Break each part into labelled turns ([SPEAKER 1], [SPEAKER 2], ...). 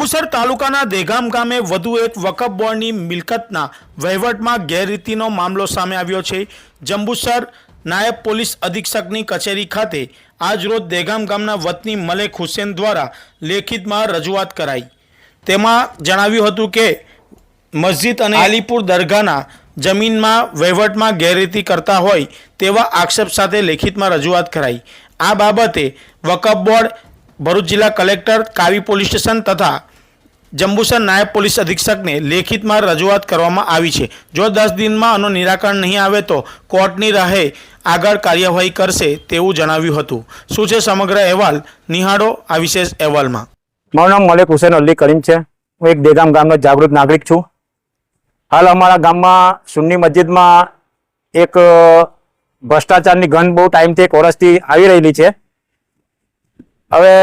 [SPEAKER 1] જંબુસર તાલુકાના દેગામ ગામે વધુ એક વકફ બોર્ડની મિલકતના વહીવટમાં ગેરરીતિનો મામલો સામે આવ્યો છે. જંબુસર નાયબ પોલીસ અધિક્ષકની કચેરી ખાતે આજરોજ દેગામ ગામના વતની મલેક હુસેન દ્વારા લેખિતમાં રજૂઆત કરાઈ. તેમાં જણાવ્યું હતું કે, મસ્જિદ અને અલીપુર દરગાહના જમીનમાં વહીવટમાં ગેરરીતિ કરતા હોય તેવા આક્ષેપ સાથે લેખિતમાં રજૂઆત કરાઈ. આ બાબતે વકફ બોર્ડ ભરૂચ જિલ્લા કલેક્ટર, કાવી પોલીસ સ્ટેશન તથા જંબુસર નાયબ પોલીસ અધિક્ષકને લેખિતમાં રજૂઆત કરવામાં આવી છે. જો દસ દિનમાં આનું નિરાકરણ નહીં આવે તો કોર્ટની રાહે આગળ કાર્યવાહી કરશે તેવું જણાવ્યું હતું. શું છે સમગ્ર અહેવાલ? નિહાળો આ વિશેષ અહેવાલમાં.
[SPEAKER 2] મારું નામ મલિક હુસેન અલી કરીમ છે. હું એક દેગામ ગામનો જાગૃત નાગરિક છું. હાલ અમારા ગામમાં સુન્ની મસ્જિદમાં એક ભ્રષ્ટાચારની ગંધ બહુ ટાઈમથી એક વર્ષથી આવી રહેલી છે. હવે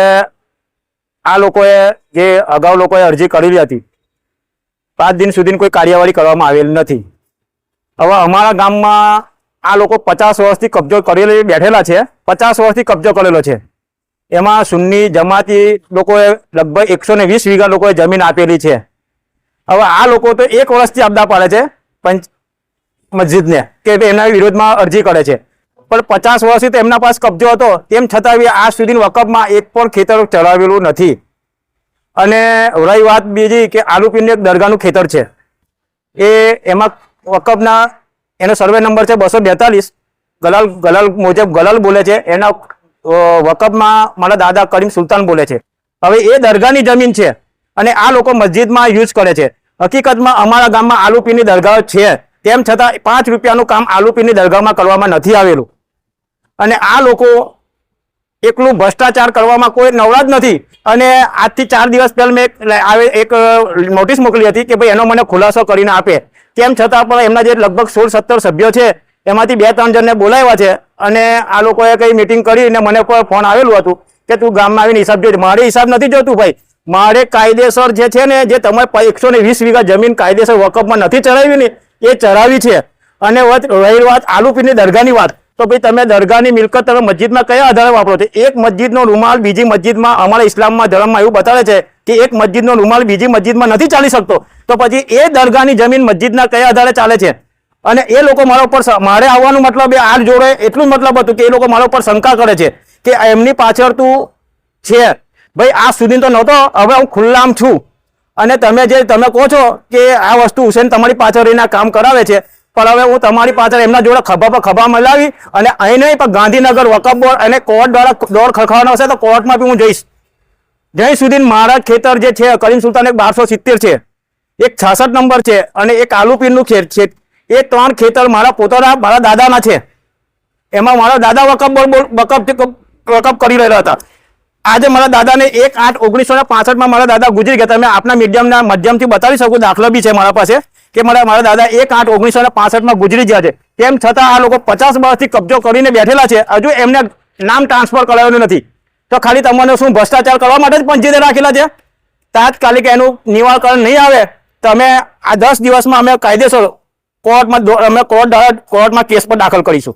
[SPEAKER 2] આ લોકોએ જે અગાઉ લોકોએ અરજી કરેલી હતી, પાંચ દિન સુધીની કોઈ કાર્યવાહી કરવામાં આવેલ નથી. હવે અમારા ગામમાં આ લોકો પચાસ વર્ષથી કબજો કરેલી બેઠેલા છે, પચાસ વર્ષથી કબજો કરેલો છે. એમાં સુન્ની જમાતી લોકોએ લગભગ એકસો ને વીસ વીઘા લોકોએ જમીન આપેલી છે. હવે આ લોકો તો એક વર્ષથી આપદા પાડે છે પંચ, મસ્જિદને, કે એના વિરોધમાં અરજી કરે છે. પણ પચાસ વર્ષથી તો એમના પાસે કબજો હતો. તેમ છતાં બી આજ સુધી વકફમાં એક પણ ખેતર ચડાવેલું નથી. અને રહી વાત બીજી કે આલુપીનું એક દરગાહનું ખેતર છે. એ એમાં વકફના એનો સર્વે નંબર છે બસો બેતાલીસ. ગલાલ ગલાલ મુજબ ગલાલ બોલે છે. એના વકફમાં મારા દાદા કરીમ સુલતાન બોલે છે. હવે એ દરગાહની જમીન છે અને આ લોકો મસ્જિદમાં યુઝ કરે છે. હકીકતમાં અમારા ગામમાં આલુપીની દરગાહ છે. તેમ છતાં પાંચ રૂપિયાનું કામ આલુપીની દરગાહમાં કરવામાં નથી આવેલું. અને આ લોકો એકલું ભ્રષ્ટાચાર કરવામાં કોઈ નવરા જ નથી. અને આજથી ચાર દિવસ પહેલાં મેં એક નોટિસ મોકલી હતી કે ભાઈ એનો મને ખુલાસો કરીને આપે. તેમ છતાં પણ એમના જે લગભગ સોળ સત્તર સભ્યો છે, એમાંથી બે ત્રણ જણને બોલાવ્યા છે અને આ લોકોએ કંઈ મિટિંગ કરી અને મને પણ ફોન આવેલું હતું કે તું ગામમાં આવીને હિસાબ જોઈ મારે હિસાબ નથી જોતું ભાઈ. મારે કાયદેસર જે છે ને, જે તમે એકસો ને વીસ વીઘા જમીન કાયદેસર વકફમાં નથી ચડાવી ને એ ચડાવી છે. અને વાત રહી વાત આલુપીરની દરગાહની વાત. તો ભાઈ તમે દરગાહની મિલકત તમે મસ્જિદમાં કયા આધારે વાપરો છો? એક મસ્જિદનો રૂમાલ બીજી મસ્જિદમાં અમારા ઇસ્લામમાં ધર્મમાં એવું બતાવે છે કે એક મસ્જિદનો રૂમાલ બીજી મસ્જિદમાં નથી ચાલી શકતો. તો પછી એ દરગાહની જમીન મસ્જિદના કયા આધારે ચાલે છે? અને એ લોકો મારા ઉપર મારે આવવાનું મતલબ એ આગ જોડે એટલું મતલબ હતું કે એ લોકો મારા ઉપર શંકા કરે છે કે એમની પાછળ તું છે. ભાઈ આ સુધી તો નહોતો, હવે હું ખુલ્લામ છું. અને તમે જે, તમે કહો છો કે આ વસ્તુ હુસેન તમારી પાછળ રહીને કામ કરાવે છે પણ હવે હું તમારી પાછળ એમના જોડે ખભા પર ખભા મલાવી અને અહીં નહીં, પણ ગાંધીનગર વકફ બોર્ડ અને કોર્ટ દ્વારા દોડ ખખવાનો હશે તો કોર્ટમાં બી હું જઈશ. જ્યાં સુધી મારા ખેતર જે છે, કરીમ સુલતાન એક બારસો સિત્તેર છે. એક છાસઠ નંબર છે અને એક આલુપીરનું ખેત છે. એ ત્રણ ખેતર મારા પોતાના, મારા દાદાના છે. એમાં મારા દાદા વકફ બોર્ડ વકફ વકફ કરી રહ્યા હતા. આજે મારા દાદાને એક આઠ ઓગણીસો ને પાસઠમાં મારા દાદા ગુજરી ગયા તમે આપના મીડિયમના માધ્યમથી બતાવી શકું, દાખલો બી છે મારા પાસે, કે મારા મારા દાદા એક આઠ ઓગણીસો ને પાસઠમાં ગુજરી ગયા છે. તેમ છતાં આ લોકો પચાસ વર્ષથી કબજો કરીને બેઠેલા છે. હજુ એમને નામ ટ્રાન્સફર કરાવેલું નથી. તો ખાલી તમને શું ભ્રષ્ટાચાર કરવા માટે જ પંચાયતે રાખેલા છે? તાત્કાલિક એનું નિવારણ નહીં આવે તમે આ દસ દિવસમાં અમે કાયદેસર કોર્ટમાં અમે કોર્ટ, કોર્ટમાં કેસ પર દાખલ કરીશું.